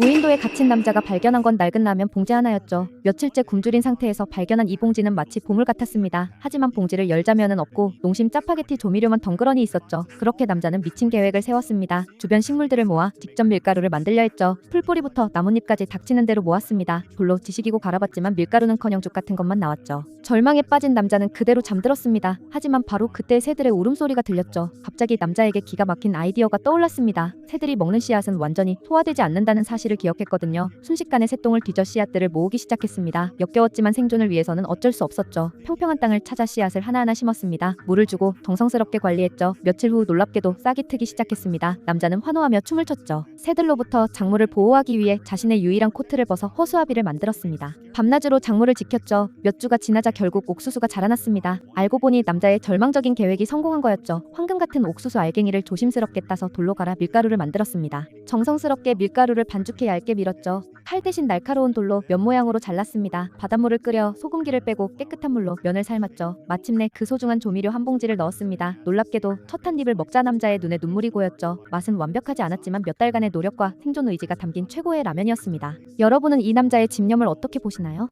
We 인도에 갇힌 남자가 발견한 건 낡은 라면 봉지 하나였죠. 며칠째 굶주린 상태에서 발견한 이 봉지는 마치 보물 같았습니다. 하지만 봉지를 열자면은 없고 농심 짜파게티 조미료만 덩그러니 있었죠. 그렇게 남자는 미친 계획을 세웠습니다. 주변 식물들을 모아 직접 밀가루를 만들려 했죠. 풀뿌리부터 나뭇잎까지 닥치는 대로 모았습니다. 돌로 지식이고 갈아봤지만 밀가루는커녕 죽 같은 것만 나왔죠. 절망에 빠진 남자는 그대로 잠들었습니다. 하지만 바로 그때 새들의 울음소리가 들렸죠. 갑자기 남자에게 기가 막힌 아이디어가 떠올랐습니다. 새들이 먹는 씨앗은 완전히 소화되지 않는다는 사실을 기억 했거든요. 순식간에 새똥을 뒤져 씨앗들을 모으기 시작했습니다. 역겨웠지만 생존을 위해서는 어쩔 수 없었죠. 평평한 땅을 찾아 씨앗을 하나하나 심었습니다. 물을 주고 정성스럽게 관리했죠. 며칠 후 놀랍게도 싹이 트기 시작했습니다. 남자는 환호하며 춤을 췄죠. 새들로부터 작물을 보호하기 위해 자신의 유일한 코트를 벗어 허수아비를 만들었습니다. 밤낮으로 작물을 지켰죠. 몇 주가 지나자 결국 옥수수가 자라났습니다. 알고 보니 남자의 절망적인 계획이 성공한 거였죠. 황금 같은 옥수수 알갱이를 조심스럽게 따서 돌로 갈아 밀가루를 만들었습니다. 정성스럽게 밀가루를 반죽해 얇게 밀었죠. 칼 대신 날카로운 돌로 면 모양으로 잘랐습니다. 바닷물을 끓여 소금기를 빼고 깨끗한 물로 면을 삶았죠. 마침내 그 소중한 조미료 한 봉지를 넣었습니다. 놀랍게도 첫 한 입을 먹자 남자의 눈에 눈물이 고였죠. 맛은 완벽하지 않았지만 몇 달간의 노력과 생존 의지가 담긴 최고의 라면이었습니다. 여러분은 이 남자의 집념을 어떻게 보시나요?